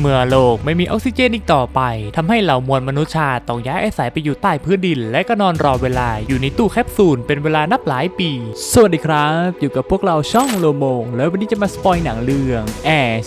เมื่อโลกไม่มีออกซิเจนอีกต่อไปทำให้เหล่ามวลมนุษยชาติต้องย้ายอาศัยไปอยู่ใต้พื้นดิน และก็นอนรอเวลาอยู่ในตู้แคปซูลเป็นเวลานับหลายปี สวัสดีครับ อยู่กับพวกเราช่องโลโมง แล้ววันนี้จะมาสปอยหนังเรื่องแอร์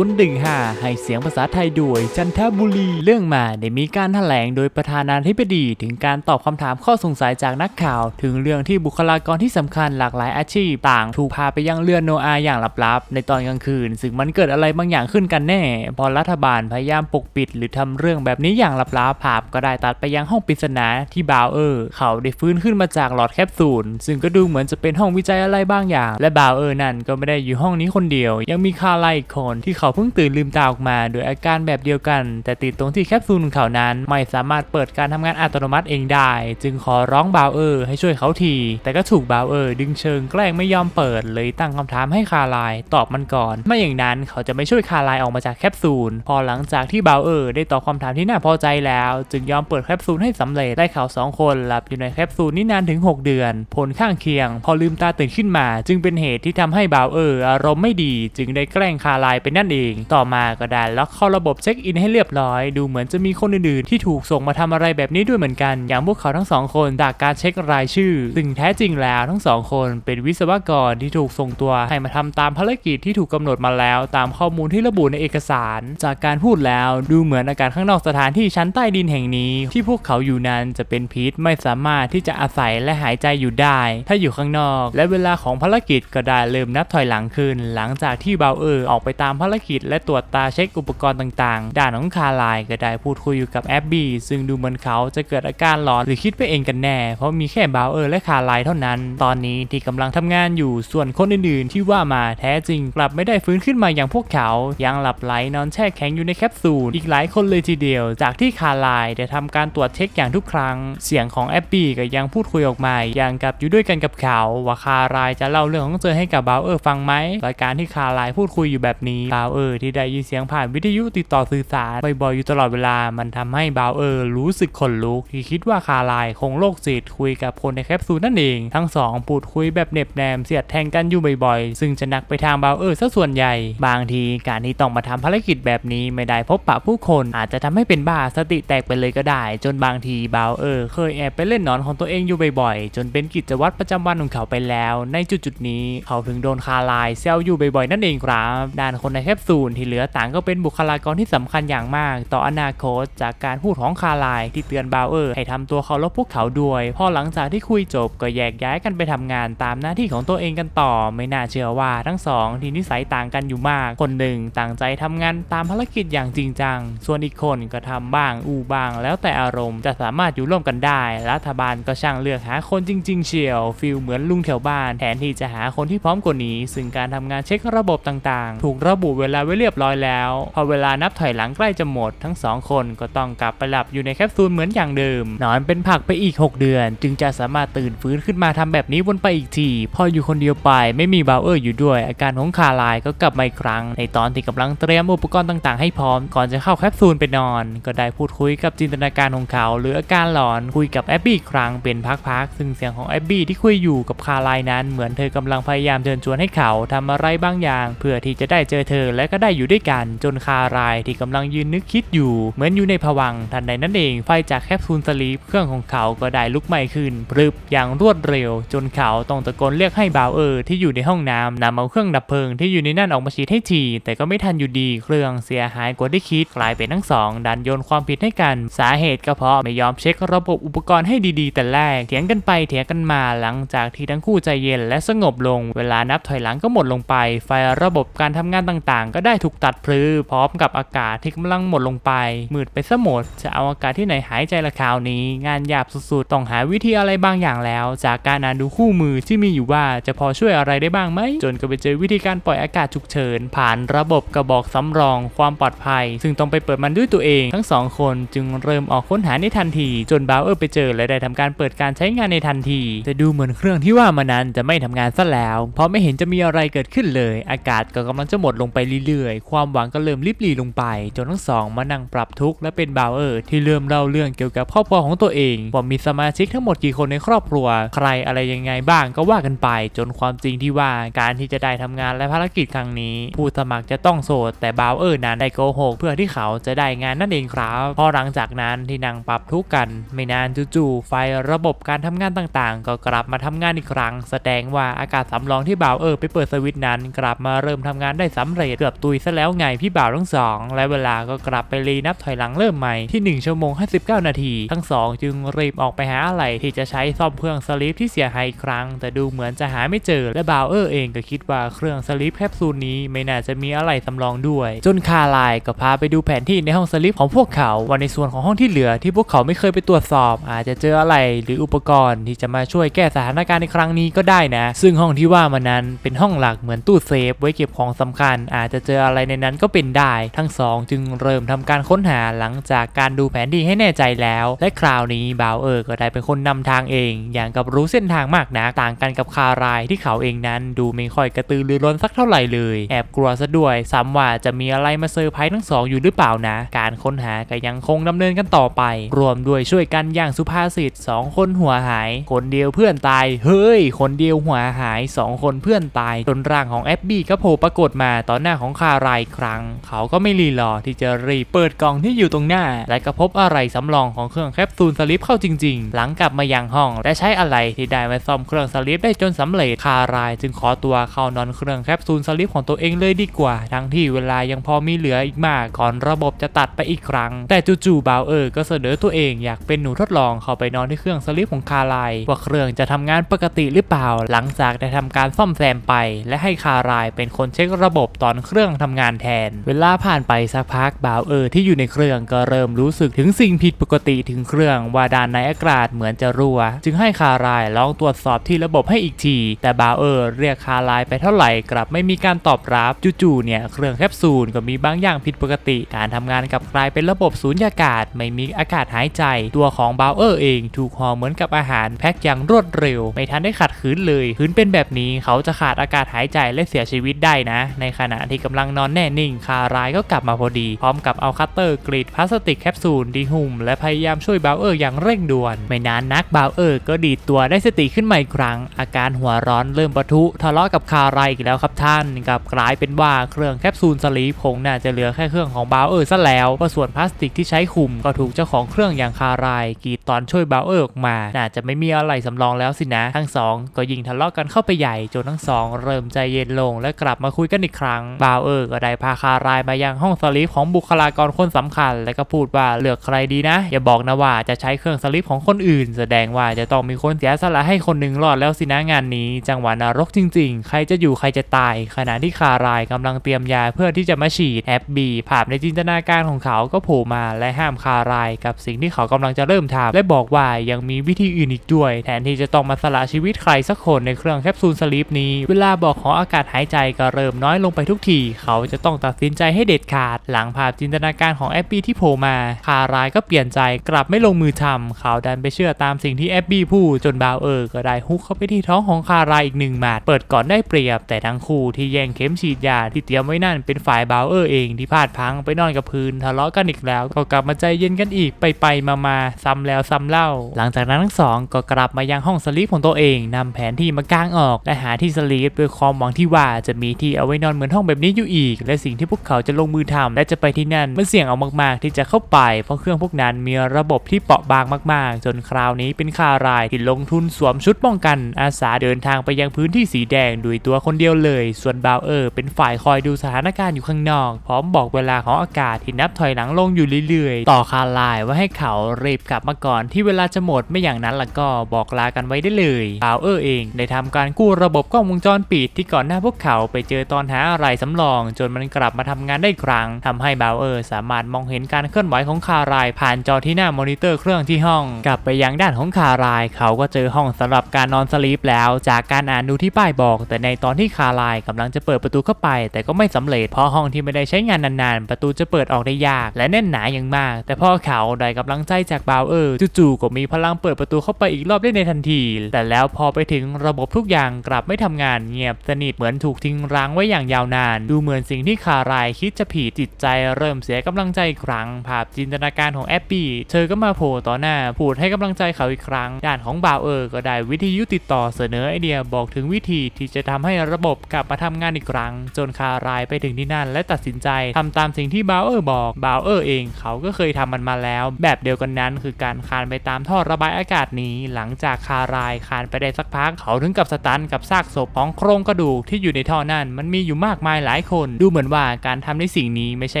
2015 ให้เสียงภาษาไทยด้วยจันทบุรีเรื่องมาได้มีการแถลงโดยประธานาธิบดีถึงการตอบคำถามข้อสงสัยจากนักข่าว ถึงเรื่องที่บุคลากรที่สำคัญหลากหลายอาชีพต่างถูกพาไปยังเรือนโนอาอย่างลับๆ ในตอนกลางคืน ซึ่งมันเกิดอะไรบางอย่างขึ้นกันแน่พอรัฐบาลพยายามปกปิด หรือทำเรื่องแบบนี้อย่างลับๆภาพก็ได้ตัดไปยังห้องปริศนาที่บาวเออร์ เขาได้ฟื้นขึ้นมาจากหลอดแคปซูลซึ่งก็ดูเหมือนจะเป็นห้องวิจัยอะไรบางอย่าง และบาวเออร์นั่นก็ไม่ได้อยู่ห้องนี้คนเดียว ยังมีคาไลอีกคนที่เขาเพิ่งตื่นลืมตาออกมา โดยอาการแบบเดียวกัน แต่ติดตรงที่แคปซูลของเขานั้น ไม่สามารถเปิดการทำงานอัตโนมัติเองได้ จึงขอร้องบาวเออร์ให้ช่วยเขาที แต่ก็ถูกบาวเออร์ดึงเชิงแกล้งไม่ยอมเปิดเลยตั้งคำถามให้คาไลตอบมันก่อน ไม่อย่างนั้นเขาจะไม่ช่วยคาไลออกมาจากแคปซูลพอหลังจากที่บาวเออร์ได้ตอบคำถามที่น่าพอใจแล้ว จึงยอมเปิดแคปซูลให้สำเร็จได้เขาสองคนหลับอยู่ในแคปซูลนี่นานถึง 6 เดือน ผลข้างเคียง พอลืมตาตื่นขึ้นมา จึงเป็นเหตุที่ทำให้บาวเออร์อารมณ์ไม่ดี จึงได้แกล้งคาไลไปนั่นเอง ต่อมาก็ได้ล็อกเข้าระบบเช็คอินให้เรียบร้อย ดูเหมือนจะมีคนอื่นๆที่ถูกส่งมาทำอะไรแบบนี้ด้วยเหมือนกัน อย่างพวกเขาทั้งสองคนจากการเช็ครายชื่อซึ่งแท้จริงแล้วทั้งสองคนเป็นวิศวกรที่ถูกส่งตัวให้มาทำตามภารกิจที่ถูกกำหนดมาแล้ว ตามข้อมูลที่ระบุในเอกสารจากการพูดแล้วดูเหมือนอากาศข้างนอกสถานที่ชั้นใต้ดินแห่งนี้ ที่พวกเขาอยู่นั้นจะเป็นพิษไม่สามารถที่จะอาศัยและหายใจอยู่ได้ ถ้าอยู่ข้างนอก และเวลาของภารกิจก็ได้เริ่มนับถอยหลังขึ้น หลังจากที่เบาเออร์ออกไปตามภารกิจ และตรวจตาเช็คอุปกรณ์ต่างๆ ด่านของคาไลก็ได้พูดคุยอยู่กับแอบบี้ซึ่งดูเหมือนเขาจะเกิดอาการหลอนหรือคิดไปเองกันแน่ เพราะมีแค่เบาเออร์และคาไลเท่านั้น ตอนนี้ที่กำลังทำงานอยู่ส่วนคนอื่นๆ ที่ว่ามาแท้จริงกลับไม่ได้ฟื้นขึ้นมาอย่างพวกเขายังหลับไหลนอนแช่แข็งอยู่ในแคปซูลอีกหลายคนเลยทีเดียว จากที่คาไลน์ได้ทำการตรวจเช็คอย่างทุกครั้ง เสียงของแอบบี้ก็ยังพูดคุยออกมาอย่างกับอยู่ด้วยกันกับเขาว่าคาไลน์จะเล่าเรื่องของเธอให้กับบาวเออร์ฟังไหมรายการที่คาไลน์พูดคุยอยู่แบบนี้บาวเออร์ที่ได้ยินเสียงผ่านวิทยุติดต่อสื่อสารบ่อยๆอยู่ตลอดเวลา มันทำให้บาวเออร์รู้สึกขนลุกที่คิดว่าคาไลน์คงโรคจิตคุยกับคนในแคปซูลนั่นเอง ทั้งสองพูดคุยแบบเหน็บแนมเสียดแทงกันอยู่บ่อยๆ ซึ่งจะหนักไปทางบาวเออร์ซะส่วนใหญ่ บางทีการที่ต้องมาทำภารกิจแบบนี้ไม่ได้พบปะผู้คนอาจจะทำให้เป็นบ้าสติแตกไปเลยก็ได้ จนบางทีบาวเออร์เคยแอบไปเล่นนอนของตัวเองอยู่บ่อยๆ จนเป็นกิจวัตรประจำวันของเขาไปแล้ว ในจุดๆนี้เขาถึงโดนคาลน์เซลอยู่บ่อยๆ นั่นเองครับด้านคนในแคปซูลที่เหลือต่างก็เป็นบุคลากรที่สำคัญอย่างมาก ต่ออนาคตจากการพูดของคาลน์ที่เตือนบาวเออร์ให้ทำตัวเคารพพวกเขาด้วยพอหลังจากที่คุยจบก็แยกย้ายกันไปทำงานตามหน้าที่ของตัวเองกันต่อ ไม่น่าเชื่อว่าทั้งสองที่นิสัยต่างกันอยู่มากคนหนึ่งต่างใจทำงานตามภารกิจอย่างจริงจัง ส่วนอีกคนก็ทำบ้างอูบ้าง แล้วแต่อารมณ์จะสามารถอยู่ร่วมกันได้ รัฐบาลก็ช่างเลือกหาคนจริง ๆ เชียวฟิลเหมือนลุงแถวบ้านแทนที่จะหาคนที่พร้อมกว่านี้ ซึ่งการทำงานเช็คระบบต่างๆ ถูกระบุเวลาไว้เรียบร้อยแล้ว พอเวลานับถอยหลังใกล้จะหมด ทั้งสองคนก็ต้องกลับไปหลับอยู่ในแคปซูลเหมือนอย่างเดิม นอนเป็นผักไปอีก 6 เดือน จึงจะสามารถตื่นฟื้นขึ้นมาทำแบบนี้วนไปอีกที พออยู่คนเดียวไปไม่มีบาวเออร์อยู่ด้วย อาการของคาลน์ก็กลับมาอีกครั้ง ในตอนที่กำลังเตรียมอุปกรณ์ต่างๆ ให้พร้อมก่อนจะเข้าแคปซูลไปนอน ก็ได้พูดคุยกับจินตนาการของเขา หรืออาการหลอนคุยกับแอบบี้อีกครั้งเป็นพักๆซึ่งเสียงของแอบบี้ที่คุยอยู่กับคาไลน์นั้นเหมือนเธอกำลังพยายามเชิญชวนให้เขาทำอะไรบางอย่าง เพื่อที่จะได้เจอเธอและก็ได้อยู่ด้วยกัน จนคาไลน์ที่กำลังยืนนึกคิดอยู่ เหมือนอยู่ในภวังทันใดนั้นเองไฟจากแคปซูลสลีปเครื่องของเขาก็ได้ลุกไหม้ขึ้นพรึบอย่างรวดเร็ว จนเขาต้องตะโกนเรียกให้บาวเออร์ที่อยู่ในห้องน้ำนำเอาเครื่องดับเพลิงที่อยู่ในนั่นออกมาฉีดให้ทีแต่ก็ไม่ทันอยู่ดีเครื่องเสียหายกว่าที่คิดกลายเป็นทั้งสองดันโยนความผิดให้กัน สาเหตุก็เพราะไม่ยอมเช็คระบบอุปกรณ์ให้ดีๆ แต่แรกเถียงกันไปเถียงกันมาหลังจากที่ทั้งคู่ใจเย็นและสงบลง เวลานับถอยหลังก็หมดลงไป ไฟระบบการทำงานต่างๆ ก็ได้ถูกตัดพลือพร้อมกับอากาศที่กำลังหมดลงไป มืดไปซะหมด จะเอาอากาศที่ไหนหายใจละคราวนี้ งานหยาบสุดๆ ต้องหาวิธีอะไรบางอย่างแล้ว จากการอ่านดูคู่มือที่มีอยู่ว่าจะพอช่วยอะไรได้บ้างไหมจนก็ไปเจอวิธีการปล่อยอากาศฉุกเฉิน ผ่านระบบกระบอกสำรองความปลอดภัย ซึ่งต้องไปเปิดมันด้วยตัวเอง ทั้งสองคนจึงเริ่มออกค้นหาในทันที จนบาวเออร์ไปเจอและได้ทำการเปิดการใช้งานในทันที แต่ดูเหมือนเครื่องที่ว่ามานั้นจะไม่ทำงานซะแล้ว เพราะไม่เห็นจะมีอะไรเกิดขึ้นเลย อากาศก็กำลังจะหมดลงไปเรื่อยๆ ความหวังก็เริ่มลิบหลีลงไป จนทั้งสองมานั่งปรับทุกข์และเป็นบาวเออร์ที่เริ่มเล่าเรื่องเกี่ยวกับครอบครัวของตัวเองว่ามีสมาชิกทั้งหมดกี่คนในครอบครัว ใครอะไรยังไงบ้างก็ว่ากันไป จนความจริงที่ว่าการที่จะได้ทำงานและภารกิจครั้งนี้ ผู้สมัครจะต้องโสดแต่บาวเออร์นั้นได้โกหกเพื่อที่เขาจะได้งานนั่นเองครับพอหลังจากนั้นที่นั่งปรับทุกข์กัน ไม่นานจู่ๆไฟระบบการทำงานต่างๆ ก็กลับมาทำงานอีกครั้ง แสดงว่าอากาศสำรองที่บ่าวเออไปเปิดสวิตช์นั้น กลับมาเริ่มทำงานได้สำเร็จเกือบตุยซะแล้วไงพี่บ่าวทั้งสองและเวลาก็กลับไปรีนับถอยหลังเริ่มใหม่ที่ 1 ชั่วโมง 59 นาที ทั้งสองจึงรีบออกไปหาอะไรที่จะใช้ซ่อมเครื่องสลีปที่เสียหายอีกครั้ง แต่ดูเหมือนจะหาไม่เจอและบ่าวเออเองก็คิดว่าเครื่องสลีปแคปซูลนี้ไม่น่าจะมีอะไรสำรองด้วย จนคาไลน์ก็พาไปดูแผนที่ในห้องสลีปของพวกเขาว่าในส่วนของห้องที่เหลือที่พวกเขาไม่เคยไปตรวจสอบ อาจจะเจออะไรหรืออุปกรณ์ที่จะมาช่วยแก้สถานการณ์ในครั้งนี้ก็ได้นะ ซึ่งห้องที่ว่ามานั้นเป็นห้องหลักเหมือนตู้เซฟ ไว้เก็บของสำคัญ อาจจะเจออะไรในนั้นก็เป็นได้ ทั้งสองจึงเริ่มทำการค้นหาหลังจากการดูแผนที่ให้แน่ใจแล้ว และคราวนี้บ่าวเออร์ก็ได้เป็นคนนำทางเอง อย่างกับรู้เส้นทางมากนะต่างกันกับคารายที่เขาเองนั้น ดูไม่ค่อยกระตือรือร้นสักเท่าไหร่เลย แอบกลัวซะด้วยซ้ำว่าจะมีอะไรมาเซอร์ไพรส์ทั้งสองอยู่หรือเปล่านะ การค้นหาก็ยังคงดำเนินกันต่อไป รวมด้วยช่วยกันอย่างสุภาษิตสองคนหัวหาย คนเดียวเพื่อนตาย เฮ้ย คนเดียวหัวหายสองคนเพื่อนตายจนร่างของแอบบี้ก็โผล่ปรากฏมาต่อหน้าของคารายครั้ง เขาก็ไม่รีรอที่จะรีเปิดกล่องที่อยู่ตรงหน้า และก็พบอะไรสำรองของเครื่องแคปซูลสลิปเข้าจริง ๆ หลังกลับมายังห้อง และใช้อะไรที่ได้มาซ่อมเครื่องสลิปได้จนสำเร็จคารายจึงขอตัวเข้านอนเครื่องแคปซูลสลิปของตัวเองเลยดีกว่า ทั้งที่เวลายังพอมีเหลืออีกมากก่อนระบบจะตัดไปอีกครั้ง แต่จู่ๆบาวเออร์ก็เสนอตัวเองอยากเป็นหนูทดลองเข้าไปนอนที่เครื่องสลิปของคารายว่าเครื่องจะทำงานปกติหรือเปล่า หลังจากได้ทำการซ่อมแซมไป และให้คารายเป็นคนเช็คระบบตอนเครื่องทำงานแทน เวลาผ่านไปสักพักบาวเออร์ที่อยู่ในเครื่องก็เริ่มรู้สึกถึงสิ่งผิดปกติถึงเครื่องว่าด้านในอากาศเหมือนจะรั่ว จึงให้คารายลองตรวจสอบที่ระบบให้อีกที แต่บาวเออร์เรียกคารายไปเท่าไหร่กลับไม่มีการตอบรับจู่ๆเนี่ยเครื่องแคปซูลก็มีบางอย่างผิดปกติ การทำงานกับกลายเป็นระบบสูญญากาศ ไม่มีอากาศหายใจ ตัวของบาวเออร์เองถูกห่อเหมือนกับอาหารแพ็คอย่างรวดเร็ว ไม่ทันได้ขัดขืนเลยขืนเป็นแบบนี้เขาจะขาดอากาศหายใจและเสียชีวิตได้นะ ในขณะที่กำลังนอนแน่นิ่ง คารายก็กลับมาพอดี พร้อมกับเอาคัตเตอร์กรีดพลาสติกแคปซูลดีหุ่มและพยายามช่วยบาวเออร์อย่างเร่งด่วน ไม่นานนักบาวเออร์ก็ดีดตัวได้สติขึ้นมาอีกครั้ง อาการหัวร้อนเริ่มปะทุทะเลาะกับคารายอีกแล้วครับท่านกลับกลายเป็นว่าเครื่องแคปซูลสลีปคงน่าจะเหลือแค่เครื่องของบาวเออร์ซะแล้วเพราะส่วนพลาสติกที่ใช้คุมก็ถูกเจ้าของเครื่องอย่างคารายกรีดตอนช่วยบาวเออร์ออกมา น่าจะไม่มีอะไรสำรองแล้วสินะ ทั้งสองก็ยิงทะเลาะกันเข้าไปใหญ่จนทั้งสองเริ่มใจเย็นลงและกลับมาคุยกันอีกครั้งบาวเออร์ก็ได้พาคารายมายังห้องสลีปของบุคลากรคนสำคัญ และก็พูดว่าเลือกใครดีนะ อย่าบอกนะว่าจะใช้เครื่องสลีปของคนอื่น แสดงว่าจะต้องมีคนเสียสละให้คนหนึ่งรอดแล้วสินะงานนี้ จังหวะนรกจริง ๆ ใครจะอยู่ใครจะตาย ขณะที่คารายกำลังเตรียมยาเพื่อที่จะมาฉีดแอบบีภาพในจินตนาการของเขาก็โผล่มาและห้ามคารายกับสิ่งที่เขากำลังจะเริ่มทำและบอกว่ายังมีวิธีอื่นอีกด้วย แทนที่จะต้องมาสละชีวิตใครสักคนในเครื่องแคปซูลสลีปนี้ เวลาบอกขออากาศหายใจก็เริ่มน้อยลงไปทุกที เขาจะต้องตัดสินใจให้เด็ดขาด หลังภาพจินตนาการของแอบบี้ที่โผล่มา คารายก็เปลี่ยนใจกลับไม่ลงมือทำเขาดันไปเชื่อตามสิ่งที่แอบบี้พูดจนบาวเออร์ก็ได้ฮุกเข้าไปที่ท้องของคารายอีกหนึ่งหมัดเปิดก่อนได้เปรียบ แต่ทั้งคู่ที่แย่งเข็มฉีดยาที่เตรียมไว้นั่นเป็นฝ่ายบาวเออร์เองที่พลาดพังไปนอนกับพื้นทะเลาะกันอีกแล้ว ก็กลับมาใจเย็นกันอีกไปไปมามาซ้ำแล้วซ้ำเล่า หลังจากนั้นทั้งสองก็กลับมายังห้องสลีปของตัวเองนำแผนที่มากางออกและหาที่สลีปด้วยความหวังที่ว่าจะมีที่เอาไว้นอนเหมือนห้องแบบนี้อยู่อีก และสิ่งที่พวกเขาจะลงมือทำและจะไปที่นั่นมันเสี่ยงเอามากๆ ที่จะเข้าไป เพราะเครื่องพวกนั้นมีระบบที่เปราะบางมากๆ จนคราวนี้เป็นคารายที่ลงทุนสวมชุดป้องกัน อาสาเดินทางไปยังพื้นที่สีแดงด้วยตัวคนเดียวเลย ส่วนบาวเออร์เป็นฝ่ายคอยดูสถานการณ์อยู่ข้างนอกพร้อมบอกเวลาของอากาศที่นับถอยหลังลงอยู่เรื่อยๆ ต่อคารายว่าให้เขารีบกลับมาก่อนที่เวลาจะหมดไม่อย่างนั้นล่ะก็บอกลากันไว้ได้เลยบาวเออร์เองได้ทำการกู้ระบบกล้องวงจรปิดที่ก่อนหน้าพวกเขาไปเจอตอนหาอะไรสำรอง จนมันกลับมาทำงานได้ครั้งทำให้บาวเออร์สามารถมองเห็นการเคลื่อนไหวของคารายผ่านจอที่หน้ามอนิเตอร์เครื่องที่ห้อง กลับไปยังด้านของคารายเขาก็เจอห้องสำหรับการนอนสลีปแล้ว จากการอ่านดูที่ป้ายบอก แต่ในตอนที่คารายกำลังจะเปิดประตูเข้าไป แต่ก็ไม่สำเร็จเพราะห้องที่ไม่ได้ใช้งานนานๆ ประตูจะเปิดออกได้ยาก และแน่นหนาอย่างมาก แต่พอเขาได้กำลังใจจากบาวเออร์จู่ๆก็มีพลังเปิดประตูเข้าไปอีกรอบได้ในทันที แต่แล้วพอไปถึงระบบทุกอย่างกลับไม่ทำงานเงียบสนิทเหมือนถูกทิ้งร้างไว้อย่างยาวนาน ดูเหมือนสิ่งที่คารายคิดจะผิดจิตใจเริ่มเสียกำลังใจอีกครั้ง ภาพจินตนาการของแอปปี้เธอก็มาโผล่ต่อหน้าพูดให้กำลังใจเขาอีกครั้ง ด้านของบาวเออร์ก็ได้วิทยุติดต่อเสนอไอเดียบอกถึงวิธีที่จะทำให้ระบบกลับมาทำงานอีกครั้ง จนคารายไปถึงที่นั่นและตัดดสินใจทำตามสิ่งที่บาวเออร์บอกบาวเออร์เองเขาก็เคยทำมันมาแล้ว แบบเดียวกันนั้น คือการคานไปตามท่อระบายอากาศนี้ หลังจากคารายคานไปได้สักพักเขาถึงกับสตันกับซากศพของโครงกระดูกที่อยู่ในท่อนั่นมันมีอยู่มากมายหลายคน ดูเหมือนว่าการทำในสิ่งนี้ไม่ใช่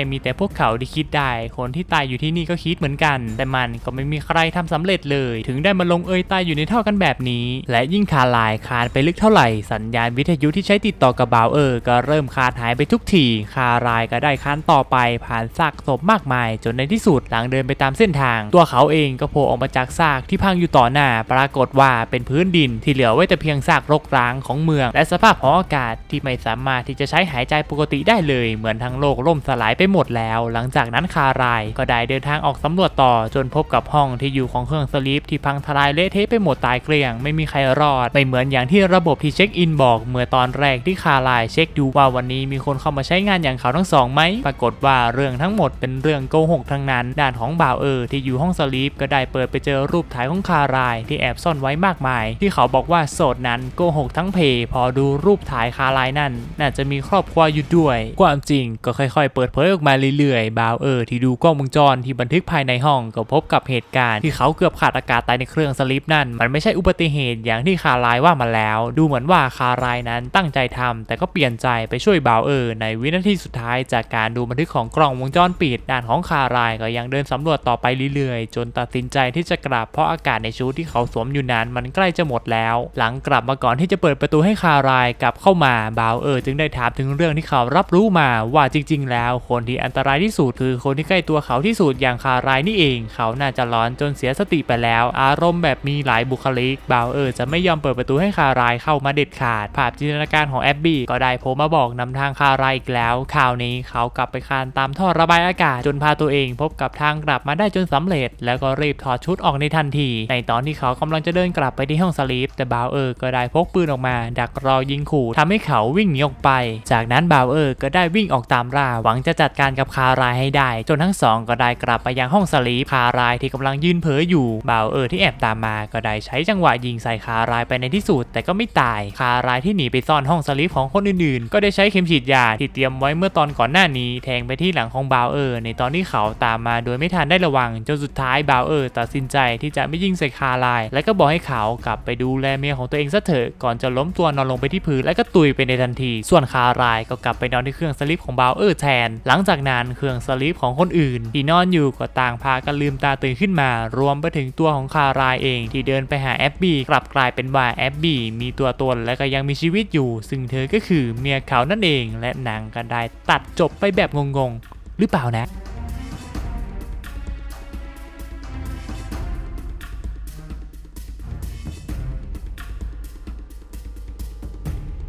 มีแต่พวกเขาที่คิดได้ คนที่ตายอยู่ที่นี่ก็คิดเหมือนกัน แต่มันก็ไม่มีใครทำสำเร็จเลย ถึงได้มาลงเอยตายอยู่ในท่อกันแบบนี้ และยิ่งคาลายคานไปลึกเท่าไหร่สัญญาณวิทยุที่ใช้ติดต่อกับบาวเออร์ก็เริ่มขาดหายไปทุกทีคารายก็ได้คานต่อไปผ่านซากศพมากมาย จนในที่สุดหลังเดินไปตามเส้นทาง ตัวเขาเองก็โผล่ออกมาจากซากที่พังอยู่ต่อหน้า ปรากฏว่าเป็นพื้นดินที่เหลือไว้แต่เพียงซากรกร้างของเมือง และสภาพของอากาศที่ไม่สามารถที่จะใช้หายใจปกติได้เลย เหมือนทั้งโลกล่มสลายไปหมดแล้ว หลังจากนั้นคารายก็ได้เดินทางออกสำรวจต่อ จนพบกับห้องที่อยู่ของเครื่องสลีปที่พังทลายเละเทะไปหมดตายเกลี้ยง ไม่มีใครรอด ไม่เหมือนอย่างที่ระบบที่เช็คอินบอก เมื่อตอนแรกที่คารายเช็คดูว่าวันนี้มีคนเข้ามาใช้งานอย่างเขาทั้งสองไหมปรากฏว่าเรื่องทั้งหมดเป็นเรื่องโกหกทั้งนั้น ด้านของบ่าวเออที่อยู่ห้องสลีปก็ได้เปิดไปเจอรูปถ่ายของคารายที่แอบซ่อนไว้มากมาย ที่เขาบอกว่าโสดนั้นโกหกทั้งเพ พอดูรูปถ่ายคารายนั่น น่าจะมีครอบครัวอยู่ด้วย ความจริงก็ค่อยๆ เปิดเผยออกมาเรื่อยๆบ่าวเออที่ดูกล้องวงจรที่บันทึกภายในห้องก็พบกับเหตุการณ์ที่เขาเกือบขาดอากาศตายในเครื่องสลีปนั่น มันไม่ใช่อุบัติเหตุอย่างที่คารายว่ามาแล้ว ดูเหมือนว่าคารายนั้นตั้งใจทำแต่ก็เปลี่ยนใจไปช่วยบ่าวเออในวินาทีสุดท้ายจากการดูบันทึกของกล้องวงจรปิดด้านของคารายก็ยังเดินสำรวจต่อไปเรื่อยๆ จนตัดสินใจที่จะกลับเพราะอากาศในชุดที่เขาสวมอยู่นั้นมันใกล้จะหมดแล้ว หลังกลับมาก่อนที่จะเปิดประตูให้คารายกลับเข้ามาบ่าวเออจึงได้ถามถึงเรื่องที่เขารับรู้มาว่าจริง ๆ แล้วคนที่อันตรายที่สุดคือคนที่ใกล้ตัวเขาที่สุดอย่างคารายนี่เอง เขาน่าจะร้อนจนเสียสติไปแล้ว อารมณ์แบบมีหลายบุคลิกบ่าวเออจะไม่ยอมเปิดประตูให้คารายเข้ามาเด็ดขาดภาพจินตนาการของแอบบี้ก็ได้โผล่มาบอกนำทางคารายอีกแล้วคราวนี้เขากลับไปคานตามท่อระบายอากาศจนพาตัวเองพบกับทางกลับมาได้จนสำเร็จ แล้วก็รีบถอดชุดออกในทันที ในตอนที่เขากำลังจะเดินกลับไปที่ห้องสลีปแต่บาวเออร์ก็ได้พกปืนออกมา ดักรอยิงขู่ทำให้เขาวิ่งหนีออกไป จากนั้นบาวเออร์ก็ได้วิ่งออกตามล่าหวังจะจัดการกับคารายให้ได้ จนทั้งสองก็ได้กลับไปยังห้องสลีปคารายที่กำลังยืนเผลออยู่บาวเออร์ที่แอบตามมาก็ได้ใช้จังหวะยิงใส่คารายไปในที่สุด แต่ก็ไม่ตายคารายที่หนีไปซ่อนห้องสลีปของคนอื่นๆ ก็ได้ใช้เข็มฉีดยาที่เตรียมไว้เมื่อตอนก่อนหน้านี้แทงไปที่หลังของบาวเออร์ในตอนที่เขาตามมาโดยไม่ทันได้ระวังจนสุดท้ายบาวเออร์ตัดสินใจที่จะไม่ยิงใส่คารายและก็บอกให้เขากลับไปดูแลเมียของตัวเองซะเถอะก่อนจะล้มตัวนอนลงไปที่พื้นและก็ตุยไปในทันที ส่วนคารายก็กลับไปนอนที่เครื่องสลิปของบาวเออร์แทน หลังจากนั้นเครื่องสลิปของคนอื่น ที่นอนอยู่ก็ต่างพากันลืมตาตื่นขึ้นมา รวมไปถึงตัวของคารายเอง ที่เดินไปหาแอบบี้กลับกลายเป็นว่าแอบบี้มีตัวตนและก็ยังมีชีวิตอยู่ ซึ่งเธอก็คือเมียเขานั่นเองและหนังก็ได้ตัตัดจบไปแบบงงๆ หรือเปล่านะ